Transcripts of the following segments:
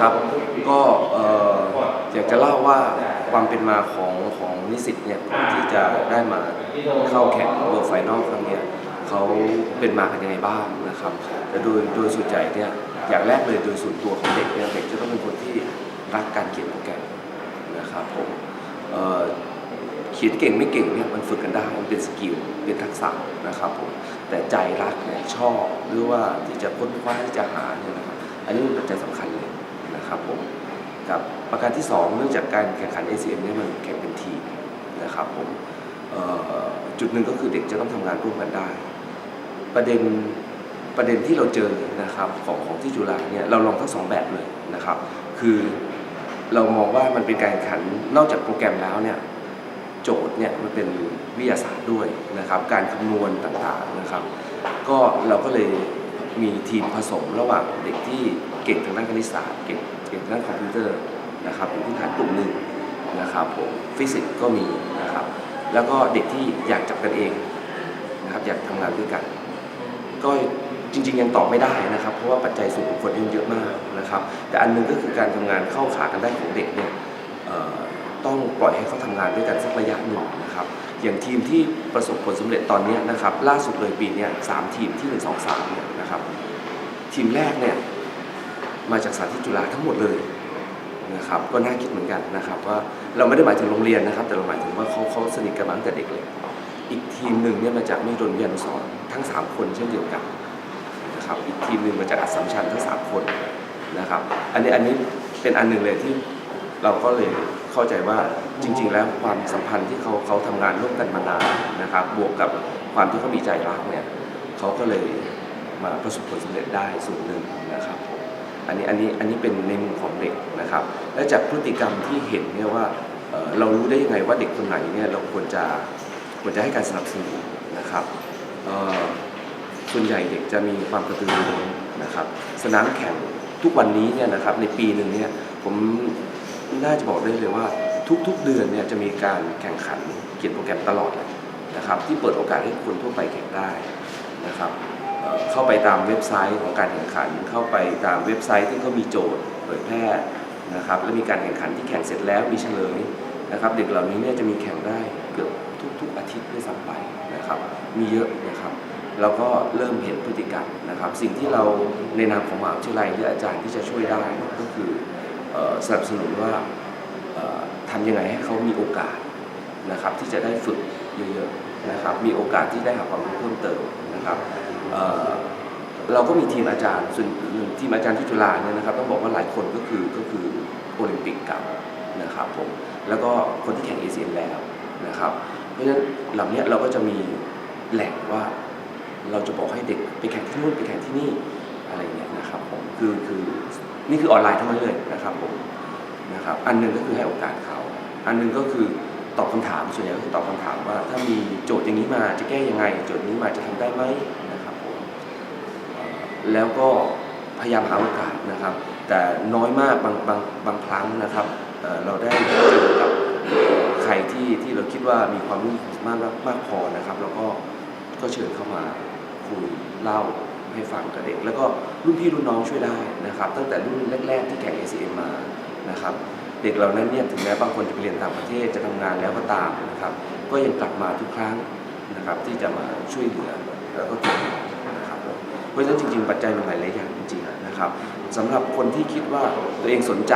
ครับ ก็ออยากจะเล่าว่าความเป็นมาของของนิสิตเนี่ยที่จะได้มาเข้าแข่งเวิร์ไฟนอลครั้งเนี้ยเขาเป็นมากันยังไงบ้างนะครับแต่โดยโดยส่วนใหญ่เนี่ยอย่างแรกเลยโดยส่วนตัวของเด็กเนี่ยเด็กจะต้องเป็นคนที่รักการเขียนโปรแกรมนะครับผมเเขียนเก่งไม่เก่งเนี่ยมันฝึกกันได้มันเป็นสกิลเป็นทักษะนะครับผมแต่ใจรักเนี่ยชอบหรือว่าที่จะค้นคว้าที่จะหาเนี่ยนะครับอันนี้เป็นปัจจัยสำคัญเลย นะครับผมกับประการที่ 2 เนื่องจากการแข่งขัน ACM เนี่ยมันแข่งเป็นทีมนะครับผมจุดหนึ่งก็คือเด็กจะต้องทำงานร่วมกันได้ ประเด็นประเด็นที่เราเจอนะครับของของที่จุฬาเนี่ยเราลองทั้งสองแบบเลยนะครับ คือเรามองว่ามันเป็นการแข่งขันนอกจากโปรแกรมแล้วเนี่ยโจทย์เนี่ยมันเป็นวิทยาศาสตร์ด้วยนะครับ การคำนวณต่างๆนะครับ ก็เราก็เลย มีทีมผสมระหว่างเด็กที่เก่งทางด้านคณิตศาสตร์เก่งเก่งทางด้านคอมพิวเตอร์นะครับเป็นพื้นฐานกลุ่มหนึ่งนะครับผมฟิสิกส์ก็มีนะครับ แล้วก็เด็กที่อยากจับกันเองนะครับอยากทำงานด้วยกัน ก็จริงๆยังตอบไม่ได้นะครับ เพราะว่าปัจจัยส่วนบุคคลยังเยอะมากนะครับ แต่อันหนึงก็คือการทำงานเข้าขากันได้ของเด็กเนี่ย ต้องปล่อยให้เขาทำงานด้วยกันสักระยะหนึ่งนะครับอย่างทีมที่ประสบผลสำเร็จตอนนี้นะครับ ล่าสุดเลยปีนี้สามทีมที่หนึ่งสองสามเนี่ยนะครับ ทีมแรกเนี่ยมาจากสาธิตจุฬาทั้งหมดเลยนะครับก็น่าคิดเหมือนกันนะครับว่าเราไม่ได้หมายถึงโรงเรียนนะครับ แต่เราหมายถึงว่าเขาเขาสนิทกันมาตั้งแต่เด็กเลย อีกทีมหนึ่งเนี่ยมาจากมิดลวิทยานุสรณ์ทั้ง 3 คนเช่นเดียวกันนะครับอีกทีมหนึ่งมาจากอัสสัมชัญทั้ง 3 คนนะครับ อันนี้อันนี้เป็นอันหนึ่งเลยที่เราก็เลย เข้าใจว่าจริง ๆ แล้วความสัมพันธ์ที่เขาเขาทำงานร่วมกันมานานนะครับ บวกกับความที่เขามีใจรักเนี่ยเขาก็เลยมาประสบผลสำเร็จได้ส่วนหนึ่งนะครับอันนี้อันนี้อันนี้เป็นในมุมของเด็กนะครับ และจากพฤติกรรมที่เห็นเนี่ยว่าเอ่อเรารู้ได้ยังไงว่าเด็กคนไหนเนี่ยเราควรจะควรจะให้การสนับสนุนนะครับเอ่อส่วนใหญ่เด็กจะมีความกระตือรือร้นนะครับ สนามแข่งทุกวันนี้เนี่ยนะครับในปีหนึ่งเนี่ยผม น่าจะบอกได้เลยว่าทุกๆเดือนเนี่ยจะมีการแข่งขันเขียนโปรแกรมตลอดเลยนะครับที่เปิดโอกาสให้คนทั่วไปแข่งได้นะครับเข้าไปตามเว็บไซต์ของการแข่งขัน เข้าไปตามเว็บไซต์ที่เขามีโจทย์เผยแพร่นะครับและมีการแข่งขันที่แข่งเสร็จแล้วมีเฉลยนะครับเด็กเหล่านี้เนี่ยจะมีแข่งได้เกือบทุก ๆ อาทิตย์ด้วยซ้ำไปนะครับมีเยอะนะครับแล้วก็เริ่มเห็นพฤติกรรมนะครับ สิ่งที่เราในนามของมหาวิทยาลัยหรืออาจารย์ที่จะช่วยได้ก็คือ สนับสนุนว่าทำยังไงให้เขามีโอกาสนะครับที่จะได้ฝึกเยอะๆนะครับมีโอกาสที่ได้หาความรู้เพิ่มเติมนะครับเเราก็มีทีมอาจารย์ส่วนทีมอาจารย์ที่จุฬาเนี่ยนะครับต้องบอกว่าหลายคนก็คือก็คือโอลิมปิกเก่านะครับผมแล้วก็คนที่แข่งเอเชียนแล้วนะครับ เพราะฉะนั้นเหล่านี้เราก็จะมีแหล่งว่าเราจะบอกให้เด็กไปแข่งที่นู่นไปแข่งที่นี่อะไรเงี้ยนะครับผมคือคือ นี่คือออนไลน์ทั้งนั้นเลยนะครับผมนะครับอันหนึ่งก็คือให้โอกาสเขาอันหนึ่งก็คือตอบคำถามส่วนใหญ่ก็คือตอบคำถามว่า ถ้ามีโจทย์อย่างนี้มาจะแก้ยังไง โจทย์นี้มาจะทำได้ไหมนะครับผมแล้วก็พยายามหาโอกาสนะครับ แต่น้อยมากบางบางบางครั้งนะครับเเราได้เจอกับใครที่ที่เราคิดว่ามีความรู้มากมากพอนะครับ แล้วก็ก็เชิญเข้ามาคุยเล่า ให้ฟังกับเด็ก แล้วก็รุ่นพี่รุ่นน้องช่วยได้นะครับตั้งแต่รุ่นแรก ๆ ที่แข่ง ACM มานะครับเด็กเหล่านั้นเนี่ยถึงแม้บางคนจะไปเรียนต่างประเทศจะทำงานแล้วก็ตามนะครับก็ยังกลับมาทุกครั้งนะครับที่จะมาช่วยเหลือแล้วก็ช่วยนะครับเพราะฉะนั้นจริง ๆ ปัจจัยมันหลายๆอย่างจริงๆนะครับสำหรับคนที่คิดว่าตัวเองสนใจ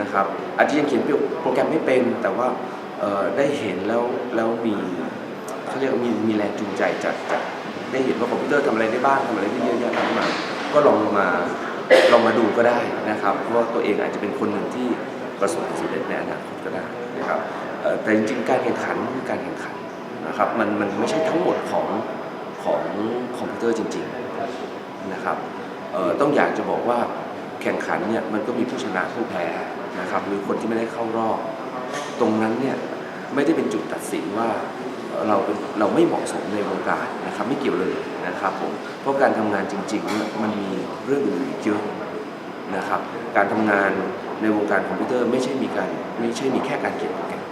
นะครับอาจจะยังเขียนโปรแกรมไม่เป็น แต่ว่าได้เห็นแล้วแล้วมีเขาเรียกมีมีแรงจูงใจจากจาก ได้เห็นว่าคอมพิวเตอร์ทำอะไรได้บ้างทำอะไรได้เยอะแยะมากมายก็ลองมาลองมาดูก็ได้นะครับเพราะว่าตัวเองอาจจะเป็นคนหนึ่งที่ประสบความสำเร็จในอนาคตก็ได้นะครับแต่จริงๆการแข่งขันคือการแข่งขันนะครับมันมันไม่ใช่ทั้งหมดของของคอมพิวเตอร์จริงๆนะครับต้องอยากจะบอกว่าแข่งขันเนี่ยมันก็มีผู้ชนะผู้แพ้นะครับหรือคนที่ไม่ได้เข้ารอบ ตรงนั้นเนี่ยไม่ได้เป็นจุดตัดสินว่า เราเป็นเราไม่เหมาะสมในวงการนะครับไม่เกี่ยวเลยนะครับผมเพราะการทำงานจริงๆเนี่ยมันมีเรื่องอื่นอีกเยอะนะครับ การทำงานในวงการคอมพิวเตอร์ไม่ใช่มีการไม่ใช่มีแค่การเขียนโปรแกรม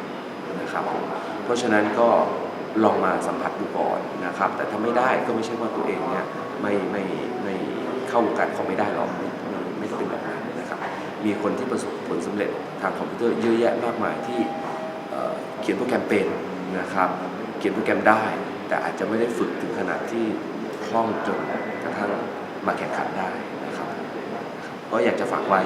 นะครับเพราะฉะนั้นก็ลองมาสัมผัสดูก่อนนะครับ แต่ถ้าไม่ได้ก็ไม่ใช่ว่าตัวเองเนี่ยไม่ไม่ไม่เข้าวงการเขาไม่ได้หรอกไม่ไม่ไม่ได้เป็นแบบนั้นนะครับ มีคนที่ประสบผลสำเร็จทางคอมพิวเตอร์เยอะแยะมากมายที่เอ่อเขียนโปรแกรมเป็นนะครับ เขียนโปรแกรมได้ แต่อาจจะไม่ได้ฝึกถึงขนาดที่คล่องจนกระทั่งมาแข่งขันได้นะครับ ก็อยากจะฝากไว้